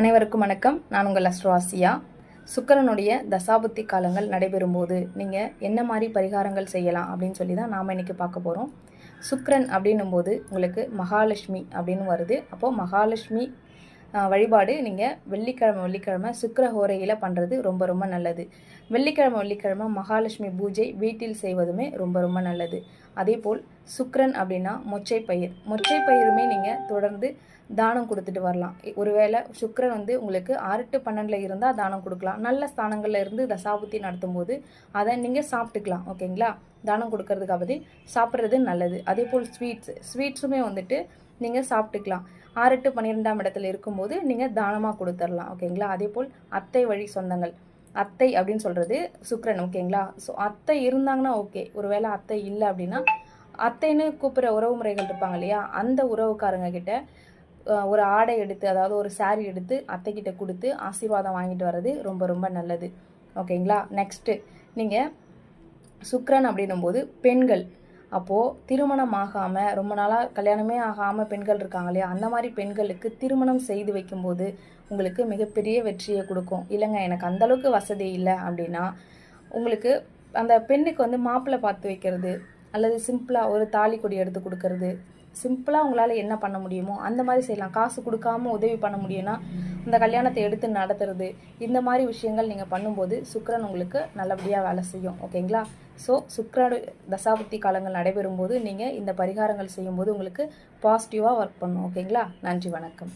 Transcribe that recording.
அனைவருக்கும் வணக்கம். நான் உங்கள் அஸ்ட்ராசியா சுக்கரனுடைய தசாபுத்தி காலங்கள் நடைபெறும்போது நீங்கள் என்ன மாதிரி பரிகாரங்கள் செய்யலாம் அப்படின்னு சொல்லி தான் நாம் இன்றைக்கி பார்க்க போகிறோம் சுக்கரன் அப்படின்னும் போது உங்களுக்கு மகாலட்சுமி அப்படின்னு வருது. அப்போது மகாலட்சுமி வழிபாடு. நீங்கள் வெள்ளிக்கிழமை வெள்ளிக்கிழமை சுக்கர ஹோரையில் பண்ணுறது ரொம்ப ரொம்ப நல்லது. வெள்ளிக்கிழமை வெள்ளிக்கிழமை மகாலட்சுமி பூஜை வீட்டில் செய்வதுமே ரொம்ப ரொம்ப நல்லது. அதே போல் சுக்கரன் அப்படின்னா மொச்சை பயிர். மொச்சை பயிருமே நீங்கள் தொடர்ந்து தானம் கொடுத்துட்டு வரலாம். ஒருவேளை சுக்கரன் வந்து உங்களுக்கு ஆறு டு பன்னெண்டில் இருந்தால் தானம் கொடுக்கலாம். நல்ல ஸ்தானங்களில் இருந்து தசாபுத்தி நடத்தும் போது அதை நீங்கள் சாப்பிட்டுக்கலாம் ஓகேங்களா? தானம் கொடுக்கறதுக்கு பதில் சாப்பிட்றது நல்லது. அதே போல் ஸ்வீட்ஸ். ஸ்வீட்ஸுமே வந்துட்டு நீங்கள் சாப்பிட்டுக்கலாம். ஆறு டு பன்னிரெண்டாம் இடத்துல இருக்கும்போது நீங்கள் தானமாக கொடுத்துடலாம் ஓகேங்களா? அதே போல் அத்தை வழி சொந்தங்கள். அத்தை அப்படின்னு சொல்கிறது சுக்கரன் ஓகேங்களா? ஸோ அத்தை இருந்தாங்கன்னா ஓகே. ஒருவேளை அத்தை இல்லை அப்படின்னா அத்தைன்னு கூப்பிட்ற உறவு முறைகள் இருப்பாங்க இல்லையா? அந்த உறவுக்காரங்க கிட்ட ஒரு ஆடை எடுத்து அதாவது ஒரு சாரீ எடுத்து அத்தைக்கிட்ட கொடுத்து ஆசீர்வாதம் வாங்கிட்டு வர்றது ரொம்ப ரொம்ப நல்லது. ஓகேங்களா? நெக்ஸ்ட்டு நீங்கள் சுக்ரன் அப்படின்னும் போது பெண்கள். அப்போது திருமணம் ஆகாமல் ரொம்ப நாளாக கல்யாணமே ஆகாமல் பெண்கள் இருக்காங்க இல்லையா? அந்த மாதிரி பெண்களுக்கு திருமணம் செய்து வைக்கும்போது உங்களுக்கு மிகப்பெரிய வெற்றியை கொடுக்கும். இல்லைங்க எனக்கு அந்தளவுக்கு வசதி இல்லை அப்படின்னா உங்களுக்கு அந்த பெண்ணுக்கு வந்து மாப்பிள்ளை பார்த்து வைக்கிறது அல்லது சிம்பிளாக ஒரு தாலி கொடி எடுத்து கொடுக்கறது சிம்பிளாக உங்களால் என்ன பண்ண முடியுமோ அந்த மாதிரி செய்யலாம். காசு கொடுக்காம உதவி பண்ண முடியும்னா இந்த கல்யாணத்தை எடுத்து நடத்துறது இந்த மாதிரி விஷயங்கள் நீங்கள் பண்ணும்போது சுக்கரன் உங்களுக்கு நல்லபடியாக வேலை செய்யும். ஓகேங்களா? ஸோ சுக்கர தசாபுத்தி காலங்கள் நடைபெறும் போது நீங்கள் இந்த பரிகாரங்கள் செய்யும்போது உங்களுக்கு பாசிட்டிவாக ஒர்க் பண்ணும். ஓகேங்களா? நன்றி வணக்கம்.